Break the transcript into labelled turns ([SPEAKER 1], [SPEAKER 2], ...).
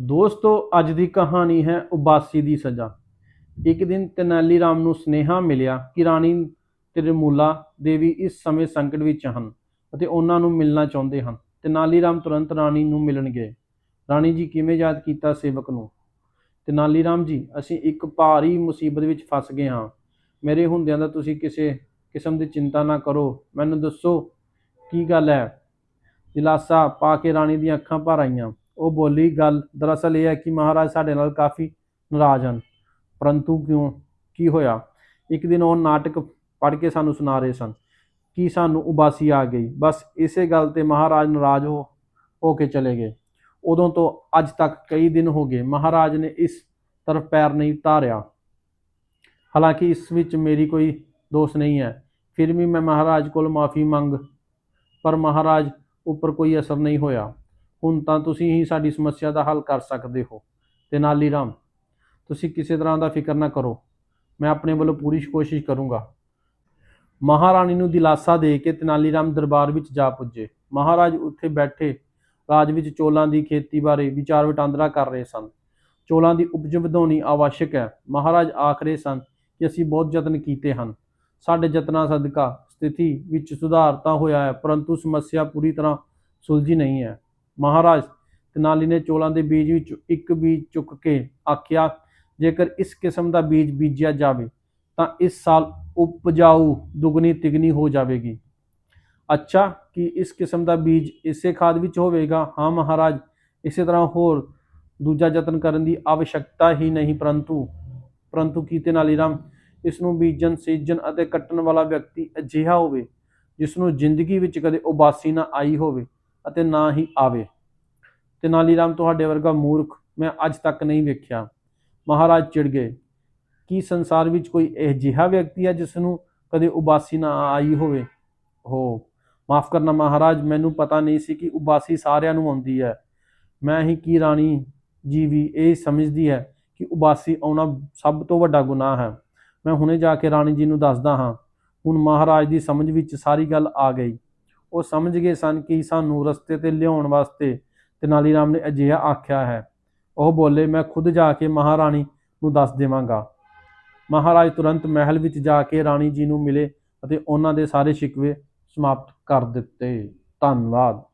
[SPEAKER 1] ਦੋਸਤੋ, ਅੱਜ ਦੀ ਕਹਾਣੀ ਹੈ ਉਬਾਸੀ ਦੀ ਸਜ਼ਾ। ਇੱਕ ਦਿਨ ਤੇਨਾਲੀ ਰਾਮ ਨੂੰ ਸੁਨੇਹਾ ਮਿਲਿਆ ਕਿ ਰਾਣੀ ਤਿਰਮੂਲਾ ਦੇਵੀ ਇਸ ਸਮੇਂ ਸੰਕਟ ਵਿੱਚ ਹਨ ਅਤੇ ਉਹਨਾਂ ਨੂੰ ਮਿਲਣਾ ਚਾਹੁੰਦੇ ਹਨ। ਤੇਨਾਲੀ ਰਾਮ ਤੁਰੰਤ ਰਾਣੀ ਨੂੰ ਮਿਲਣ ਗਏ। ਰਾਣੀ ਜੀ ਕਿਵੇਂ ਯਾਦ ਕੀਤਾ ਸੇਵਕ ਨੂੰ? ਤੇਨਾਲੀ ਰਾਮ ਜੀ, ਅਸੀਂ ਇੱਕ ਭਾਰੀ ਮੁਸੀਬਤ ਵਿੱਚ ਫਸ ਗਏ ਹਾਂ। ਮੇਰੇ ਹੁੰਦਿਆਂ ਦਾ ਤੁਸੀਂ ਕਿਸੇ ਕਿਸਮ ਦੀ ਚਿੰਤਾ ਨਾ ਕਰੋ। ਮੈਨੂੰ ਦੱਸੋ, ਕੀ ਗੱਲ ਹੈ? ਦਿਲਾਸਾ ਪਾ ਕੇ ਰਾਣੀ ਦੀਆਂ ਅੱਖਾਂ ਭਰ ਆਈਆਂ। ਉਹ ਬੋਲੀ, ਗੱਲ ਦਰਅਸਲ ਇਹ ਹੈ ਕਿ ਮਹਾਰਾਜ ਸਾਡੇ ਨਾਲ ਕਾਫੀ ਨਾਰਾਜ਼ ਹਨ। ਪਰੰਤੂ ਕਿਉਂ? ਕੀ ਹੋਇਆ? ਇੱਕ ਦਿਨ ਉਹ ਨਾਟਕ ਪੜ੍ਹ ਕੇ ਸਾਨੂੰ ਸੁਣਾ ਰਹੇ ਸਨ ਕਿ ਸਾਨੂੰ ਉਬਾਸੀ ਆ ਗਈ। ਬਸ ਇਸੇ ਗੱਲ ਤੇ ਮਹਾਰਾਜ ਨਾਰਾਜ਼ ਹੋ ਹੋ ਕੇ ਚਲੇ ਗਏ। ਉਦੋਂ ਤੋਂ ਅੱਜ ਤੱਕ ਕਈ ਦਿਨ ਹੋ ਗਏ, ਮਹਾਰਾਜ ਨੇ ਇਸ ਤਰਫ ਪੈਰ ਨਹੀਂ ਧਾਰਿਆ। ਹਾਲਾਂਕਿ ਇਸ ਵਿੱਚ ਮੇਰੀ ਕੋਈ ਦੋਸ਼ ਨਹੀਂ ਹੈ। ਫਿਰ ਵੀ ਮੈਂ ਮਹਾਰਾਜ ਕੋਲ ਮਾਫੀ ਮੰਗ, ਪਰ ਮਹਾਰਾਜ ਉੱਪਰ ਕੋਈ ਅਸਰ ਨਹੀਂ ਹੋਇਆ। ਹੁਣ ਤਾਂ ਤੁਸੀਂ ਹੀ ਸਾਡੀ ਸਮੱਸਿਆ ਦਾ ਹੱਲ ਕਰ ਸਕਦੇ ਹੋ। ਤੇਨਾਲੀ ਰਾਮ, ਤੁਸੀਂ ਕਿਸੇ ਤਰ੍ਹਾਂ ਦਾ ਫਿਕਰ ਨਾ ਕਰੋ। ਮੈਂ ਆਪਣੇ ਵੱਲੋਂ ਪੂਰੀ ਕੋਸ਼ਿਸ਼ ਕਰੂੰਗਾ। ਮਹਾਰਾਣੀ ਨੂੰ ਦਿਲਾਸਾ ਦੇ ਕੇ ਤੇਨਾਲੀ ਰਾਮ ਦਰਬਾਰ ਵਿੱਚ ਜਾ ਪੁੱਜੇ। ਮਹਾਰਾਜ ਉੱਥੇ ਬੈਠੇ, ਰਾਜ ਵਿੱਚ ਚੋਲਾਂ ਦੀ ਖੇਤੀ ਬਾਰੇ ਵਿਚਾਰ ਵਟਾਂਦਰਾ ਕਰ ਰਹੇ ਸਨ। ਚੋਲਾਂ ਦੀ ਉਪਜ ਵਧਾਉਣੀ ਆਵਸ਼ਕ ਹੈ। ਮਹਾਰਾਜ ਆਖ ਰਹੇ ਸਨ ਕਿ ਅਸੀਂ ਬਹੁਤ ਯਤਨ ਕੀਤੇ ਹਨ। ਸਾਡੇ ਯਤਨਾਂ ਸਦਕਾ ਸਥਿਤੀ ਵਿੱਚ ਸੁਧਾਰ ਤਾਂ ਹੋਇਆ ਹੈ, ਪਰੰਤੂ ਸਮੱਸਿਆ ਪੂਰੀ ਤਰ੍ਹਾਂ ਸੁਲਝੀ ਨਹੀਂ ਹੈ। ਮਹਾਰਾਜ ਤੇਨਾਲੀ ਨੇ ਚੋਲਾਂ ਦੇ ਬੀਜ ਵਿੱਚ ਇੱਕ ਬੀਜ ਚੁੱਕ ਕੇ ਆਖਿਆ, ਜੇਕਰ ਇਸ ਕਿਸਮ ਦਾ ਬੀਜ ਬੀਜਿਆ ਜਾਵੇ, ਤਾਂ ਇਸ ਸਾਲ ਉਪਜਾਊ ਦੁਗਣੀ ਤਿਗਣੀ ਹੋ ਜਾਵੇਗੀ। ਅੱਛਾ, ਕਿ ਇਸ ਕਿਸਮ ਦਾ ਬੀਜ ਇਸੇ ਖਾਦ ਵਿੱਚ ਹੋਵੇਗਾ? ਹਾਂ ਮਹਾਰਾਜ, ਇਸੇ ਤਰ੍ਹਾਂ ਹੋਰ ਦੂਜਾ ਯਤਨ ਕਰਨ ਦੀ ਆਵਸ਼ਕਤਾ ਹੀ ਨਹੀਂ, ਪਰੰਤੂ ਪਰੰਤੂ ਕੀਤੇ ਨਾਲ ਰਾਮ ਇਸ ਨੂੰ ਬੀਜਣ, ਸੀਜਣ ਅਤੇ ਕੱਟਣ ਵਾਲਾ ਵਿਅਕਤੀ ਅਜਿਹਾ ਹੋਵੇ, ਜਿਸ ਨੂੰ ਜ਼ਿੰਦਗੀ ਵਿੱਚ ਕਦੇ ਉਬਾਸੀ ਨਾ ਆਈ ਹੋਵੇ। ਅਤੇ ਨਾ ਹੀ ਆਵੇ। ਤੇਨਾਲੀ ਰਾਮ ਤੁਹਾਡੇ ਵਰਗਾ ਮੂਰਖ ਮੈਂ ਅੱਜ ਤੱਕ ਨਹੀਂ ਵੇਖਿਆ। ਮਹਾਰਾਜ ਚਿੜ ਗਏ। ਕੀ ਸੰਸਾਰ ਵਿੱਚ ਕੋਈ ਅਜਿਹਾ ਵਿਅਕਤੀ ਹੈ ਜਿਸ ਨੂੰ ਕਦੇ ਉਬਾਸੀ ਨਾ ਆਈ ਹੋਵੇ? ਹੋ, ਮਾਫ ਕਰਨਾ ਮਹਾਰਾਜ, ਮੈਨੂੰ ਪਤਾ ਨਹੀਂ ਸੀ ਕਿ ਉਬਾਸੀ ਸਾਰਿਆਂ ਨੂੰ ਆਉਂਦੀ ਹੈ। ਮੈਂ ਹੀ ਕੀ ਰਾਣੀ ਜੀ ਵੀ ਇਹ ਸਮਝਦੀ ਹੈ ਕਿ ਉਬਾਸੀ ਆਉਣਾ ਸਭ ਤੋਂ ਵੱਡਾ ਗੁਨਾਹ ਹੈ। ਮੈਂ ਹੁਣੇ ਜਾ ਕੇ ਰਾਣੀ ਜੀ ਨੂੰ ਦੱਸਦਾ ਹਾਂ। ਹੁਣ ਮਹਾਰਾਜ ਦੀ ਸਮਝ ਵਿੱਚ ਸਾਰੀ ਗੱਲ ਆ ਗਈ। ਉਹ ਸਮਝ ਗਏ ਸਨ ਕਿ ਸਾਨੂੰ ਰਸਤੇ ਤੇ ਲਿਆਉਣ ਵਾਸਤੇ ਤੇਨਾਲੀ ਰਾਮ ਨੇ ਅਜਿਹਾ ਆਖਿਆ ਹੈ। ਉਹ ਬੋਲੇ, ਮੈਂ ਖੁਦ ਜਾ ਕੇ ਮਹਾਰਾਣੀ ਨੂੰ ਦੱਸ ਦੇਵਾਂਗਾ। ਮਹਾਰਾਜ ਤੁਰੰਤ ਮਹਿਲ ਵਿੱਚ ਜਾ ਕੇ ਰਾਣੀ ਜੀ ਨੂੰ ਮਿਲੇ ਅਤੇ ਉਹਨਾਂ ਦੇ ਸਾਰੇ ਸ਼ਿਕਵੇ ਸਮਾਪਤ ਕਰ ਦਿੱਤੇ। ਧੰਨਵਾਦ।